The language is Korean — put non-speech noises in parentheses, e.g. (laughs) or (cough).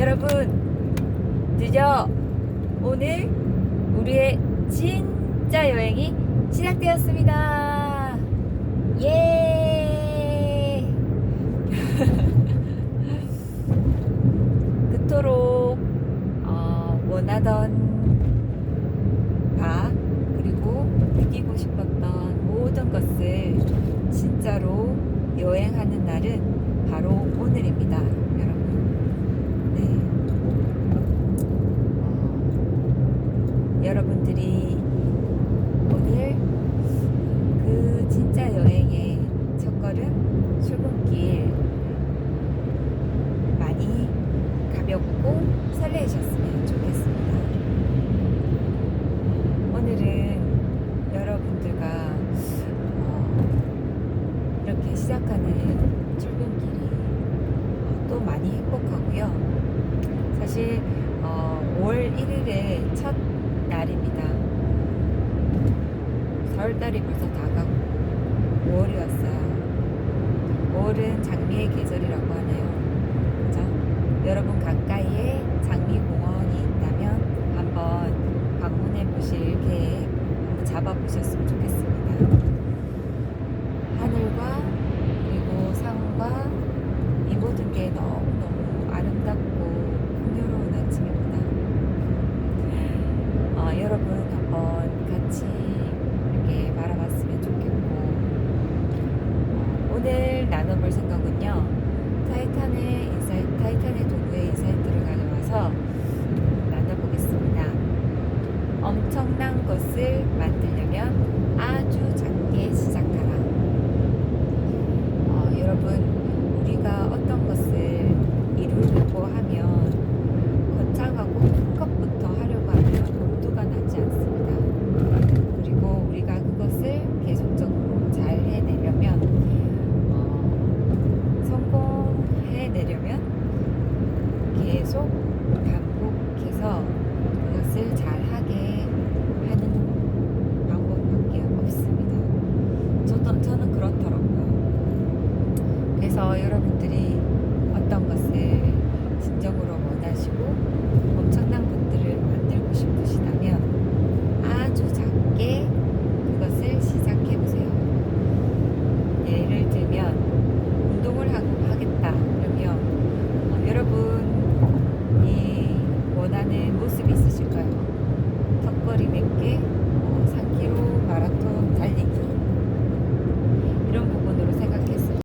여러분, 드디어 오늘 우리의 진짜 여행이 시작되었습니다. 예! (laughs) 그토록 어, 원하던 바 그리고 느끼고 싶었던 모든 것을 진짜로 여행하는 날은 바로 오늘입니다, 여러분. 네. 어, 여러분들이 오늘 그 진짜 여행의 첫걸음 출근길 많이 가볍고 설레이셨으면 좋겠습니다. 오늘은 여러분들과 어, 이렇게 시작하는 출근길이 어, 또 많이 행복하고요. 사실 어, 5월 1일의 첫 날입니다. 4월달이 벌써 다가고 5월이 왔어요. 5월은 장미의 계절이라고 하네요. 그죠? 여러분 가까이에 장미공원이 있다면 한번 방문해 보실 계획 한번 잡아 보셨으면 좋겠습니다. 하늘과 그리고 산과 이 모든 게 너무너무 아름답고 풍요로운 아침입니다. 어, 여러분 한번 같이 이렇게 바라봤으면 좋겠고 어, 오늘 나눠볼 생각은요 타이탄의 인사이트, 타이탄의 도구의 인사이트를 가져와서 나눠보겠습니다. 엄청난 것을 만들려면 아주 작게 시작하라. 어, 여러분 우리가 어떤 것을 이루려고 하면 거창하고 큰 것부터 하려고 하면 엄두가 나지 않습니다. 그리고 우리가 그것을 계속적으로 잘 해내려면 어, 성공해내려면 계속 반복해서 그것을 잘하게 하는 방법밖에 없습니다. 저도, 저는 그렇더라고요. 그래서 여러분들이 어떤 것을 진정으로 원하시고 엄청